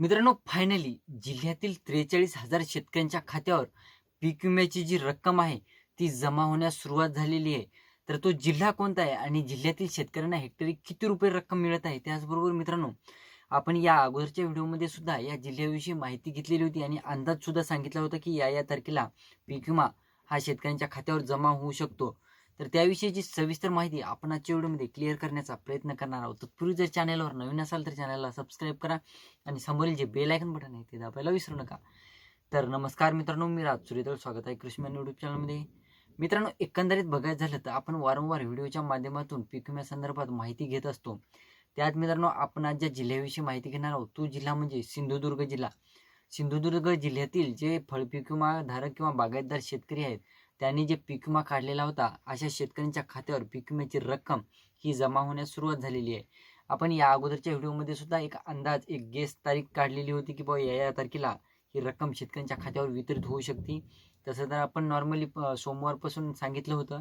मित्रांनो फायनली जिल्ह्यातील त्रेचाळीस हजार शेतकऱ्यांच्या खात्यावर पीक विम्याची जी रक्कम आहे ती जमा होण्यास सुरुवात झालेली आहे. तर तो जिल्हा कोणता आहे आणि जिल्ह्यातील शेतकऱ्यांना हेक्टरी किती रुपये रक्कम मिळत आहे त्याचबरोबर मित्रांनो आपण या अगोदरच्या व्हिडिओमध्ये सुद्धा या जिल्ह्याविषयी माहिती घेतलेली होती आणि अंदाज सुद्धा सांगितला होता की या या तारखेला पीक विमा हा शेतकऱ्यांच्या खात्यावर जमा होऊ शकतो. तर त्याविषयीची सविस्तर माहिती आपण आजच्या व्हिडिओमध्ये क्लिअर करण्याचा प्रयत्न करणार आहोत. तत्पूर्वी जर चॅनलवर नवीन असाल तर चॅनलला सबस्क्राईब करा आणि समोरील जे बेल आयकन बटन आहे ते दाबायला विसरू नका. तर नमस्कार मित्रांनो मी राज सुरेदळ स्वागत आहे कृषी यूट्यूब चॅनलमध्ये मित्रांनो एकंदरीत बघायचं झालं तर आपण वारंवार व्हिडिओच्या माध्यमातून पीक विम्यासंदर्भात माहिती घेत असतो. त्यात मित्रांनो आपण आज ज्या जिल्ह्याविषयी माहिती घेणार आहोत तो जिल्हा म्हणजे सिंधुदुर्ग जिल्हा. सिंधुदुर्ग जिल्ह्यातील जे फळपीक विमाधारक किंवा बागायतदार शेतकरी आहेत त्यांनी जे पीक विमा काढलेला होता अशा शेतकऱ्यांच्या खात्यावर पीक विम्याची रक्कम ही जमा होण्यास सुरुवात झालेली आहे. आपण या अगोदरच्या व्हिडिओमध्ये सुद्धा एक अंदाज एक गेस तारीख काढलेली होती की बाबा या या तारखेला ही रक्कम शेतकऱ्यांच्या खात्यावर वितरित होऊ शकते. तसं तर आपण नॉर्मली सोमवारपासून सांगितलं होतं.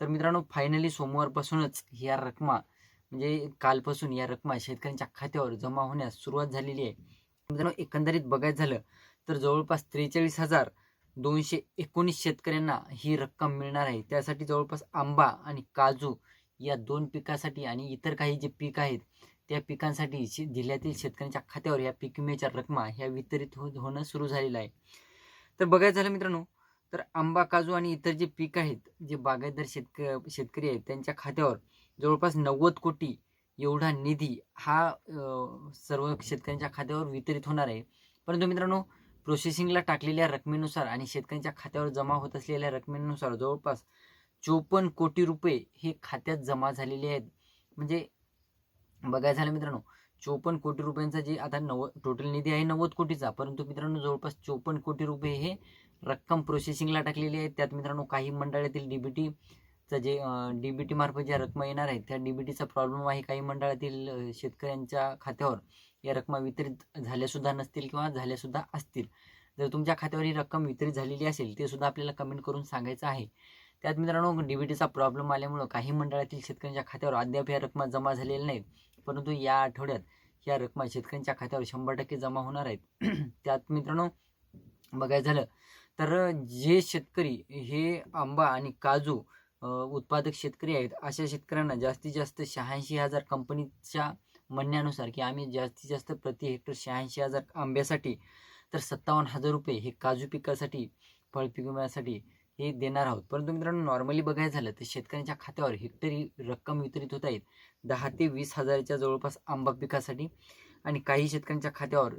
तर मित्रांनो फायनली सोमवारपासूनच ह्या रकमा म्हणजे कालपासून या रकमा शेतकऱ्यांच्या खात्यावर जमा होण्यास सुरुवात झालेली आहे. मित्रांनो एकंदरीत बघायचं झालं तर जवळपास त्रेचाळीस हजार दोनशे एकोणीस शेतकऱ्यांना ही रक्कम मिळणार आहे. त्यासाठी जवळपास आंबा आणि काजू या दोन पिकासाठी आणि इतर काही जे पीक आहेत त्या पिकांसाठी जिल्ह्यातील शेतकऱ्यांच्या खात्यावर या पीक विम्याच्या रकमा ह्या वितरित हो होणं सुरू झालेलं आहे. तर बघायचं झालं मित्रांनो तर आंबा काजू आणि इतर जे पीक आहेत जे बागायतदार शेतक शेतकरी आहेत त्यांच्या खात्यावर जवळपास नव्वद कोटी एवढा निधी हा सर्व शेतकऱ्यांच्या खात्यावर वितरित होणार आहे. परंतु मित्रांनो प्रोसेसिंगला टाकलेल्या रकमेनुसार आणि शेतकऱ्यांच्या खात्यावर जमा होत असलेल्या रकमेनुसार जवळपास चोपन्न कोटी रुपये हे खात्यात जमा झालेले आहेत. म्हणजे बघायला झालं मित्रांनो चोपन्न कोटी रुपयांचा जे आता नव्वद टोटल निधी आहे नव्वद कोटीचा परंतु मित्रांनो जवळपास चोपन्न कोटी रुपये हे रक्कम प्रोसेसिंगला टाकलेली आहे. त्यात मित्रांनो काही मंडळातील डीबीटीचं जे डीबीटी मार्फत ज्या रकमा येणार आहेत त्या डीबीटीचा प्रॉब्लेम आहे. काही मंडळातील शेतकऱ्यांच्या खात्यावर या रकमा वितरित झाल्यासुद्धा नसतील किंवा झाल्यासुद्धा असतील. जर तुमच्या खात्यावर ही रक्कम वितरित झालेली असेल ते सुद्धा आपल्याला कमेंट करून सांगायचं आहे. त्यात मित्रांनो डीबीटीचा प्रॉब्लेम आल्यामुळं काही मंडळातील शेतकऱ्यांच्या खात्यावर अद्याप या रकमा जमा झालेल्या नाहीत. परंतु या आठवड्यात या रकमा शेतकऱ्यांच्या खात्यावर शंभर टक्के जमा होणार आहेत. त्यात मित्रांनो बघायचं झालं तर जे शेतकरी हे आंबा आणि काजू उत्पादक शेतकरी आहेत अशा शेतकऱ्यांना जास्तीत जास्त शहाऐंशी हजार कंपनीच्या म्हणण्यानुसार की आम्ही जास्तीत जास्त प्रति हेक्टर शहाऐंशी हजार आंब्यासाठी तर सत्तावन्न हजार रुपये हे काजू पिकासाठी फळ पिकविण्यासाठी हे देणार आहोत. परंतु मित्रांनो नॉर्मली बघायचं झालं तर शेतकऱ्यांच्या खात्यावर हेक्टरी रक्कम वितरित होत आहेत. दहा ते वीस हजाराच्या जवळपास आंबा पिकासाठी आणि काही शेतकऱ्यांच्या खात्यावर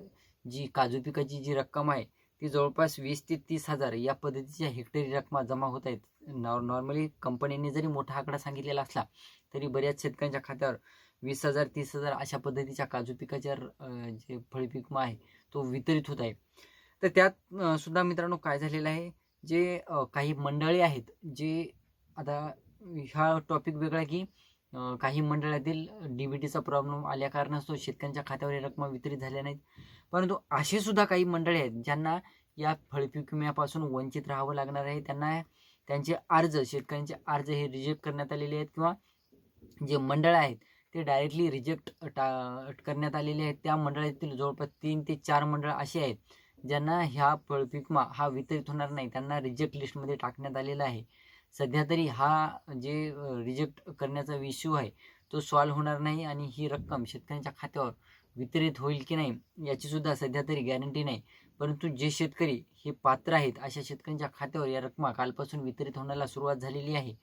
जी काजू पिकाची जी रक्कम आहे ती जवळपास वीस ते तीस हजार या पद्धतीच्या हेक्टरी रकमा जमा होत आहेत. नॉ नॉर्मली कंपनीने जरी मोठा आकडा सांगितलेला असला तरी बऱ्याच शेतकऱ्यांच्या खात्यावर वीस हजार तीस हजार अशा पद्धतीच्या काजू पिकाच्या जे फळपिकमा आहे तो वितरित होत आहे. तर त्यात सुद्धा मित्रांनो काय झालेलं आहे जे काही मंडळी आहेत जे आता हा टॉपिक वेगळा की काही मंडळातील डी बी टीचा प्रॉब्लेम आल्या कारणास्तव शेतकऱ्यांच्या खात्यावर या वितरित झाल्या नाहीत. परंतु असे सुद्धा काही मंडळी आहेत ज्यांना या फळपीक विम्यापासून वंचित राहावं लागणार आहे त्यांना त्यांचे अर्ज शेतकऱ्यांचे अर्ज हे रिजेक्ट करण्यात आलेले आहेत किंवा जे मंडळ आहेत ते डायरेक्टली रिजेक्ट टा करण्यात आलेले आहेत. त्या मंडळातील जवळपास तीन ते चार मंडळ असे आहेत ज्यांना ह्या फळपिकमा हा वितरित होणार नाही. त्यांना रिजेक्ट लिस्टमध्ये टाकण्यात आलेला आहे. सध्या तरी हा जे रिजेक्ट करण्याचा इश्यू आहे तो सॉल्व्ह होणार नाही आणि ही रक्कम शेतकऱ्यांच्या खात्यावर वितरित होईल की नाही याचीसुद्धा सध्या तरी गॅरंटी नाही. परंतु जे शेतकरी हे पात्र आहेत अशा शेतकऱ्यांच्या खात्यावर या रकमा कालपासून वितरित होण्याला सुरुवात झालेली आहे.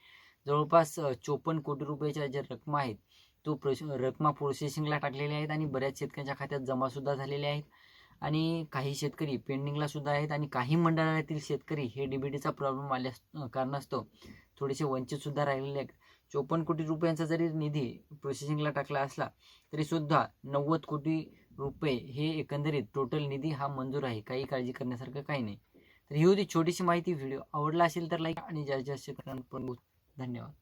जवळपास चोपन्न कोटी रुपयाच्या ज्या रकमा आहेत तो प्रोश रकमा प्रोसेसिंगला टाकलेल्या आहेत आणि बऱ्याच शेतकऱ्यांच्या खात्यात जमासुद्धा झालेल्या आहेत. आणि काही शेतकरी पेंडिंगला सुद्धा आहेत आणि काही मंडळातील शेतकरी हे डीबीटीचा प्रॉब्लेम आल्या कारणास्तव थोडेसे वंचितसुद्धा राहिलेले आहेत. चोपन्न कोटी रुपयांचा जरी निधी प्रोसेसिंगला टाकला असला तरीसुद्धा नव्वद कोटी रुपये हे एकंदरीत टोटल निधी हा मंजूर आहे. काही काळजी करण्यासारखं काही नाही. तर ही होती छोटीशी माहिती. व्हिडिओ आवडला असेल तर लाईक आणि जास्त जास्त शेतकऱ्यांपर्यंत धन्यवाद.